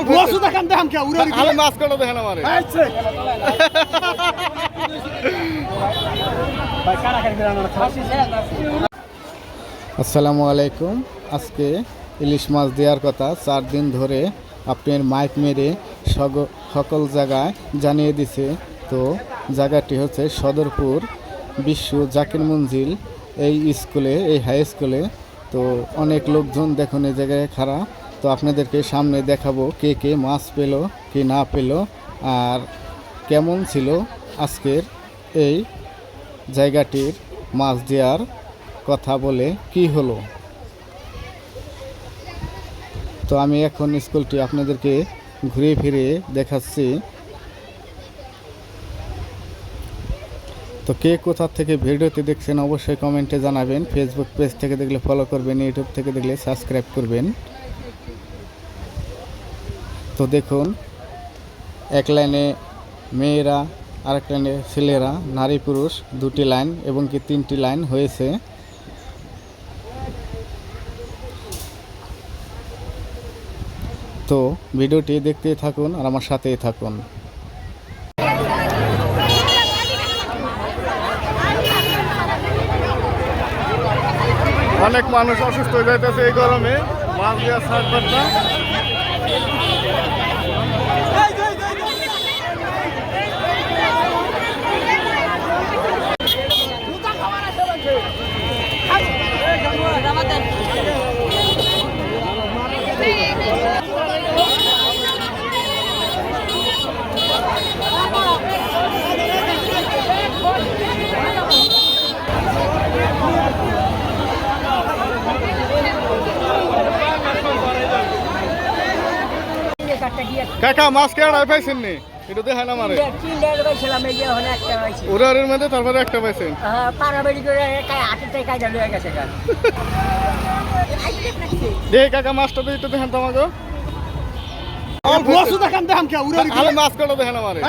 বসু দেখান দেখান কে উড়ে আলে মাছ কটা দেখেন আমারে। ভাই কারা কারা আসসালামু আলাইকুম। আজকে ইলিশ মাছ দেওয়ার কথা চার দিন ধরে আপনার মাইক মেরে সগ- সকল জায়গায় জানিয়ে দিছে। তো জায়গাটি হচ্ছে সদরপুর বিশ্ব জাকির মঞ্জিল এই স্কুলে এই হাই স্কুলে। তো অনেক লোকজন দেখুন এই জায়গায় খাড়া। তো আপনাদেরকে সামনে দেখাবো কে কে মাছ পেল, কি না পেল, আর কেমন ছিল আজকের এই জায়গাটির মাছ দেওয়ার কথা বলে কি হলো। তো আমি এখন স্কুলটি আপনাদেরকে ঘুরে ফিরে দেখাচ্ছি। তো কে কোথা থেকে ভিডিওতে দেখছেন অবশ্যই কমেন্টে জানাবেন। ফেসবুক পেজ থেকে দেখলে ফলো করবেন ইউটিউব থেকে দেখলে সাবস্ক্রাইব করবেন। তো দেখুন, এক লাইনে মেয়েরা, আরেক লাইনে ছেলেরা, নারী পুরুষ, দুটি লাইন এবং কি তিনটি লাইন হয়েছে। তো ভিডিওটি দেখতেই থাকুন আর আমার সাথেই থাকুন। অনেক মানুষ অসুস্থ হয়ে যাইতেছে এই গরমে। মাছ ছাড়বেন না কাকা মাছ কেন পাইছেন নি? এটা দেখেন আমারে। ওরারের মধ্যে তারপরে একটা পাইছেন। দেখি কাকা মাছটা দিয়ে একটু দেখেন তো আমাকে। দেখান দেখান কে উড়ে আলে মাছ কটা দেখেন আমারে।